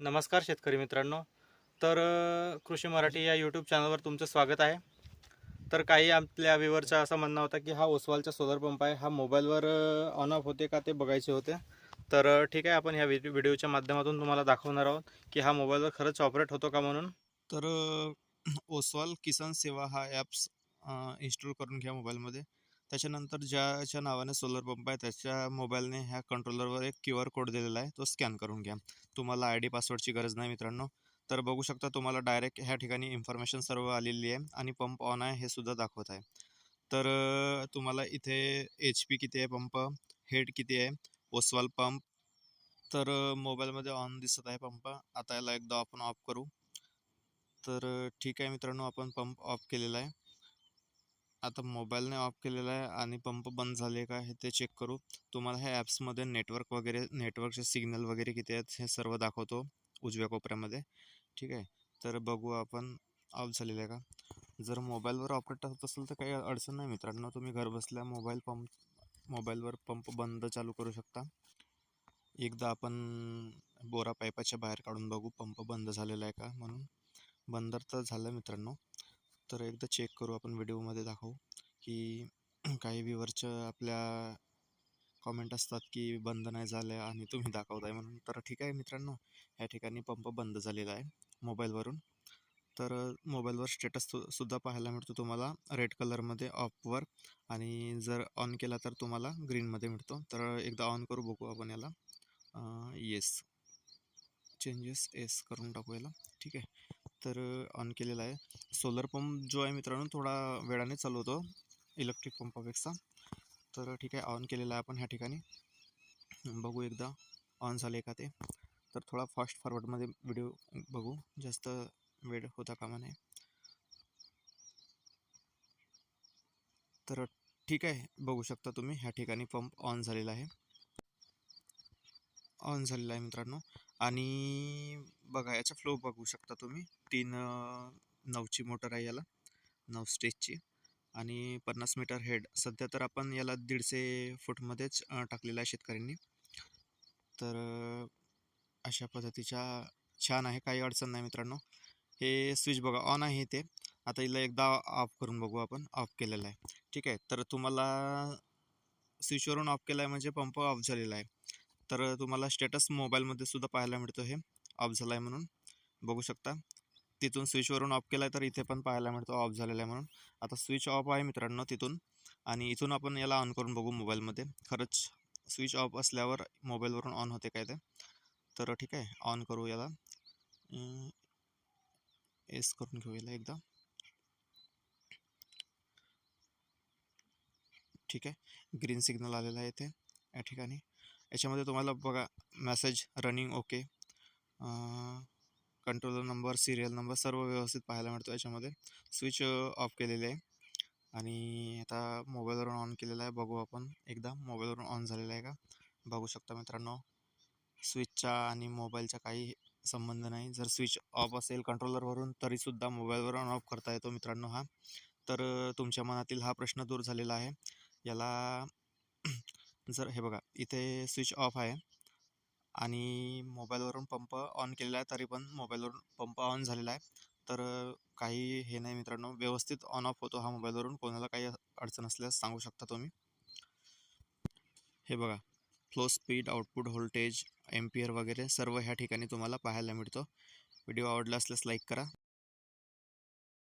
नमस्कार शेतकरी मित्रांनो. तर कृषी मराठी या यूट्यूब चॅनलवर तुमचं स्वागत आहे. तर काही आपल्या व्ह्युअरचं असं म्हणणं होतं की हा ओसवालचा सोलर पंप आहे. हा मोबाईलवर ऑन ऑफ होते का ते बघायचे होते. तर ठीक आहे आपण ह्या व्हिडिओच्या माध्यमातून तुम्हाला दाखवणार आहोत की हा मोबाईलवर खरंच ऑपरेट होतो का म्हणून. तर ओसवाल किसान सेवा हा ॲप्स इन्स्टॉल करून घ्या मोबाईलमध्ये त्याच्यानंतर ज्याच्या नावाने सोलर पंप आहे त्याच्या मोबाईलने ह्या कंट्रोलरवर एक क्यू आर कोड दिलेला आहे तो स्कॅन करून घ्या. तुम्हाला आय डी पासवर्डची गरज नाही मित्रांनो. तर बघू शकता तुम्हाला डायरेक्ट ह्या ठिकाणी इन्फॉर्मेशन सर्व आलेली आहे आणि पंप ऑन आहे हे सुद्धा दाखवत आहे. तर तुम्हाला इथे एच पी किती आहे पंप हेड किती आहे ओसवाल पंप तर मोबाईलमध्ये ऑन दिसत आहे पंप आता याला एकदा आपण ऑफ करू. तर ठीक आहे मित्रांनो आपण पंप ऑफ केलेला आहे. आता मोबाईलने ऑफ केलेला आहे आणि पंप बंद झाले का हे ते चेक करू. तुम्हाला ह्या ॲप्समध्ये नेटवर्क वगैरे नेटवर्कचे सिग्नल वगैरे किती आहेत हे सर्व दाखवतो उजव्या कोपऱ्यामध्ये. ठीक आहे? तर बघू आपण ऑफ झालेलं आहे का? जर मोबाईलवर ऑपरेट होत असेल तर काही अडचण नाही मित्रांनो. तुम्ही घरबसल्या मोबाईल पंप मोबाईलवर पंप बंद चालू करू शकता. एकदा आपण बोरा पाईपाच्या बाहेर काढून बघू पंप बंद झालेला आहे का म्हणून. बंद तर झालं मित्रांनो. तर एकदा चेक करू आपण व्हिडिओमध्ये दाखवू की काही व्ह्यूवरच्या आपल्या कॉमेंट असतात की बंद नाही झालं आणि तुम्ही दाखवताय म्हणून. तर ठीक आहे मित्रांनो या ठिकाणी पंप बंद झालेला आहे मोबाईलवरून. तर मोबाईलवर स्टेटस सुद्धा पाहायला मिळतो तुम्हाला रेड कलरमध्ये ऑफवर आणि जर ऑन केला तर तुम्हाला ग्रीनमध्ये मिळतो. तर एकदा ऑन करू बघू आपण याला. येस. चेंजेस एस करून टाकू याला. ठीक आहे. तर ऑन केलेला आहे. सोलर पंप जो आहे मित्रांनो थोडा वेळाने चालवतो इलेक्ट्रिक पंपापेक्षा. तर ठीक आहे ऑन केलेला आहे आपण ह्या ठिकाणी. बघू एकदा ऑन झाले का ते. तर थोडा फास्ट फॉरवर्डमध्ये व्हिडिओ बघू. जास्त वेळ होता कामा नये. तर ठीक आहे बघू शकता तुम्ही ह्या ठिकाणी पंप ऑन झालेला आहे. ऑन झालेला आहे मित्रांनो. आणि बघा याचा फ्लो बघू शकता तुम्ही. तीन नऊची मोटर आहे याला नऊ स्टेजची. आणि पन्नास मीटर हेड. सध्या तर आपण याला दीडशे फूटमध्येच टाकलेला आहे शेतकऱ्यांनी. तर अशा पद्धतीच्या छान आहे. काही अडचण नाही मित्रांनो. हे स्विच बघा ऑन आहे ते आता हिला एकदा ऑफ करून बघू आपण. ऑफ केलेलं आहे. ठीक आहे. तर तुम्हाला स्विचवरून ऑफ केला आहे म्हणजे पंप ऑफ झालेला आहे. तर तुम्हाला स्टेटस मोबाईलमध्ये सुद्धा पाहायला मिळतो हे. ऑफ झाला आहे म्हणून. बघू शकता. तिथून स्विचवरून ऑफ केला आहे तर इथे पण पाहायला मिळतो ऑफ झालेला आहे म्हणून. आता स्विच ऑफ आहे मित्रांनो तिथून. आणि इथून आपण याला ऑन करून बघू मोबाईलमध्ये खरंच स्विच ऑफ असल्यावर मोबाईलवरून ऑन होते काय ते? तर ठीक आहे ऑन करू याला. एस करून घेऊ याला एकदा. ठीक आहे ग्रीन सिग्नल आलेला आहे इथे या ठिकाणी. याच्यामध्ये तुम्हाला बघा message running okay controller number serial number सर्व व्यवस्थित पाहायला मिळतो याच्यामध्ये. स्विच ऑफ केलेले आहे. आणि आता मोबाईलवरून ऑन केलेला आहे. बघू आपण एकदा. मोबाईलवरून ऑन झालेला आहे का? बघू शकता मित्रांनो. स्विचचा आणि मोबाईलचा काही संबंध नाही. जर स्विच ऑफ असेल कंट्रोलरवरून तरीसुद्धा मोबाईलवरून ऑफ करता येतो मित्रांनो हा. तर तुमच्या मनातील हा प्रश्न दूर झालेला आहे. याला जर हे बघा. इथे स्विच ऑफ आहे. आणि मोबाईलवरून पंप ऑन केलेला आहे तरी पण मोबाईलवरून पंप ऑन झालेला आहे. तर काही हे नाही मित्रांनो व्यवस्थित ऑन ऑफ होतो हा मोबाईलवरून. कोणाला काही अडचण असल्यास सांगू शकता तुम्ही. हे बघा flow speed output voltage ampere वगैरे सर्व ह्या ठिकाणी तुम्हाला पाहायला मिळतो. व्हिडिओ आवडला असल्यास लाईक करा.